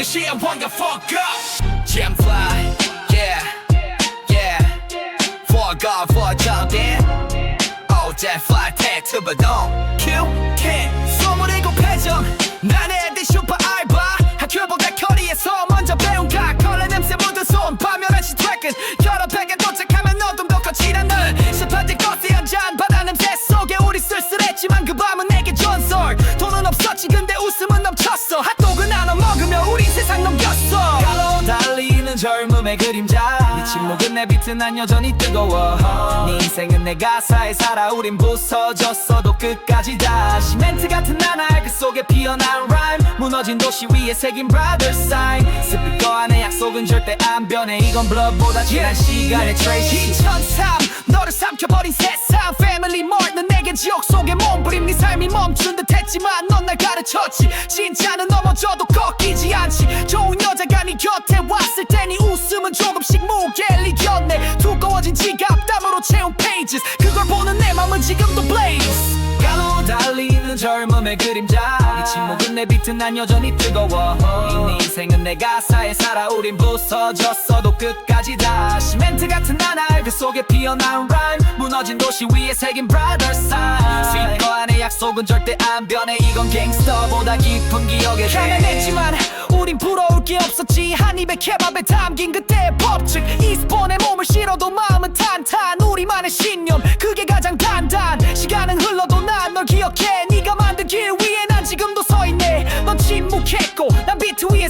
듯이 I want you fuck up. Jam fly yeah yeah. Fuck off fuck out there Oh that fly tag to the dome Q 세상 넘겼어. 갈로 달리는 젊음의 그림자. 네 침묵은 내 빛은 난 여전히 뜨거워. 네 인생은 내 가사에 살아 우린 부서졌어도 끝까지 다. 시멘트 같은 나날 그 속에 피어난 라임 무너진 도시 위에 새긴 brother sign. 스피커 안에 약속은 절대 안 변해. 이건 블러보다 지난 시간의 트레이시 2003 너를 삼켜버린 세상. 패밀리 몰는 내게 지옥 속에 몸부림 네 삶이 멈춘 듯 했지만 넌 날 가르쳤지. 진짜는 넘어져도 않지 좋은 여자가 네 곁에 왔을 때네 웃음은 조금씩 무게를 이겼네. 두꺼워진 지갑 땀으로 채운 pages. 그걸 보는 내 맘은 지금도 blaze. 가로 달리는 젊음의 그림자. 네 침묵은 내 빛은 난 여전히 뜨거워. 이네 인생은 내 가사에 살아 우린 부서졌어도 끝까지 다 시멘트 같은 나날 그 속에 피어난 라임 무너진 도시 위에 새긴 brother sign. 스피커 안에 약속은 절대 안 변해. 이건 갱스터보다 깊은 기억에 가난했지만 우린 부러울 게 없었지. 한 입에 케밥에 담긴 그때의 법칙 이스폰에 몸을 실어도 마음은 탄탄. 우리만의 신념 그게 가장 단단. 시간은 흘러도 난 널 기억해. 네가 만든 길 위에 난 지금도 서있네. 넌 침묵했고 난 비트 위에